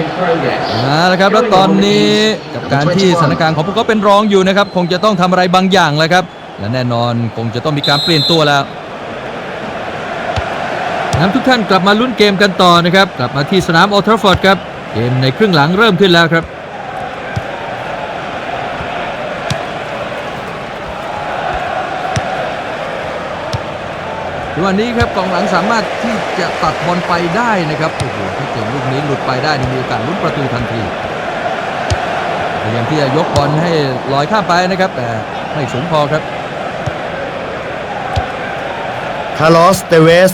in progress. เอาละครับแล้วตอนนี้กับการที่สถานการณ์ของพวกเขาเป็นรองอยู่นะครับ คงจะต้องทำอะไรบางอย่างแล้วครับ และแน่นอนคงจะต้องมีการเปลี่ยนตัวแล้วนำทุกท่านกลับมาลุ้นเกมกันต่อนะครับ กลับมาที่สนามโอทราฟอร์ดครับ เกมในครึ่งหลังเริ่มขึ้นแล้วครับ วันนี้ครับกองหลังสามารถที่จะตัดบอลไปได้นะครับโอ้โหถ้าเกิดลูกนี้หลุดไปได้นี่มีโอกาสลุ้นประตูทันทีพยายามที่จะยกบอลให้ลอยข้ามไปนะครับ แต่ไม่สูงพอครับคาร์ลอสเตเวส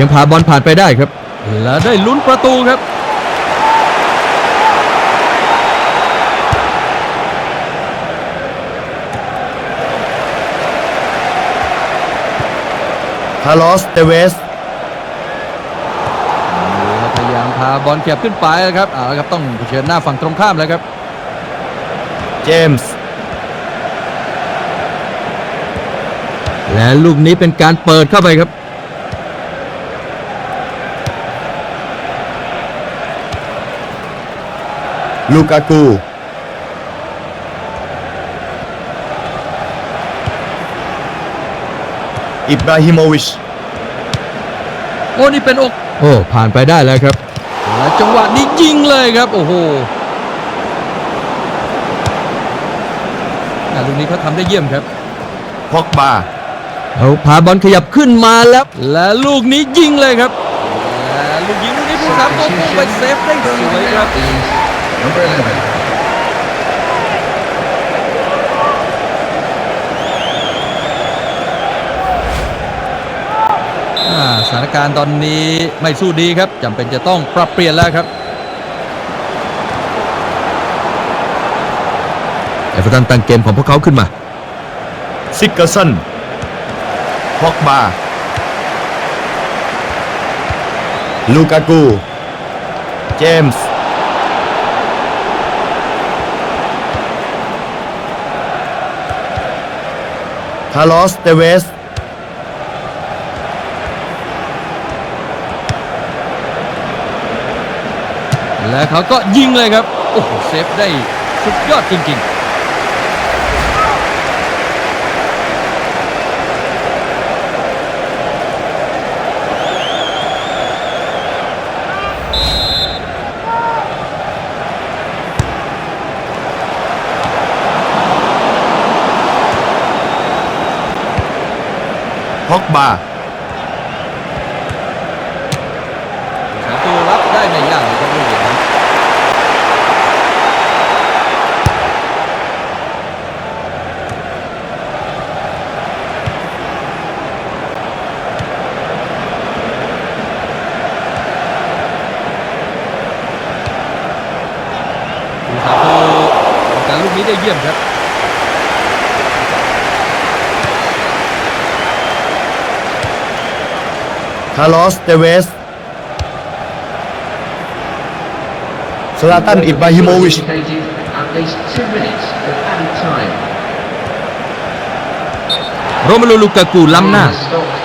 ยังพาบอลผ่านไปได้ครับ แล้วได้ลุ้นประตูครับาร์ลอสเตเวสพยายามพาบอลเก็บขึ้นไปนะครับเอาละครับต้องเผชิญหน้าฝั่งตรงข้ามแล้วครับ เจมส์และลูกนี้เป็นการเปิดเข้าไปครับ ลูกากู อิบราฮิโมวิชโอ้นี่เป็นอกโอ้ผ่านไปได้แล้วครับและจังหวะนี้ยิงเลยครับ โอ้โหอะลูกนี้เขาทำได้เยี่ยมครับพอกบาเอาพาบอลขยับขึ้นมาแล้ว และลูกนี้ยิงเลยครับและลูกยิงลูกนี้ผู้สามตัวพุ่งไปเซฟได้สวยครับ Is number 11. อ่าส ถานการณ์ตอนนี้ไม่สู้ดีครับจำเป็นจะต้องปรับเปลี่ยนแล้วครับเอเวอร์ตันตั้งเกมของพวกเขาขึ้นมา ซิกเกอร์สันพอกบาลูกากูเจมส์คาร์ลอสเตเวส และเขาก็ยิงเลยครับ โอ้โหเซฟได้สุดยอดจริงพอกบา ๆประตูรับได้ไม่ยากเลยครับลูกนี้นะ ผู้สาประตูป้องกันลูกนี้ ได้เยี่ยมครับคาร์ลอสเตเวสสลาตันอิบราฮิโมวิช Indicated At least two minutes of added time. โรเมโลลูกากูล้ำหน้า Has stopped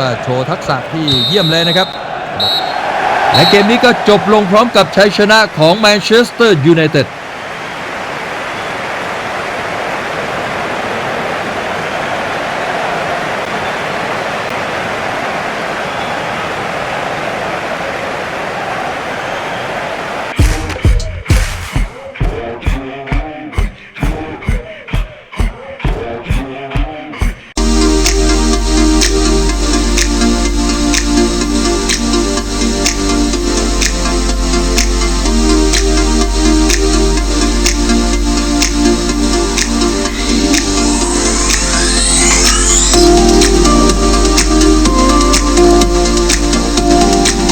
ว่าโชว์ทักษะที่เยี่ยมเลยนะครับ และเกมนี้ก็จบลงพร้อมกับชัยชนะของแมนเชสเตอร์ยูไนเต็ด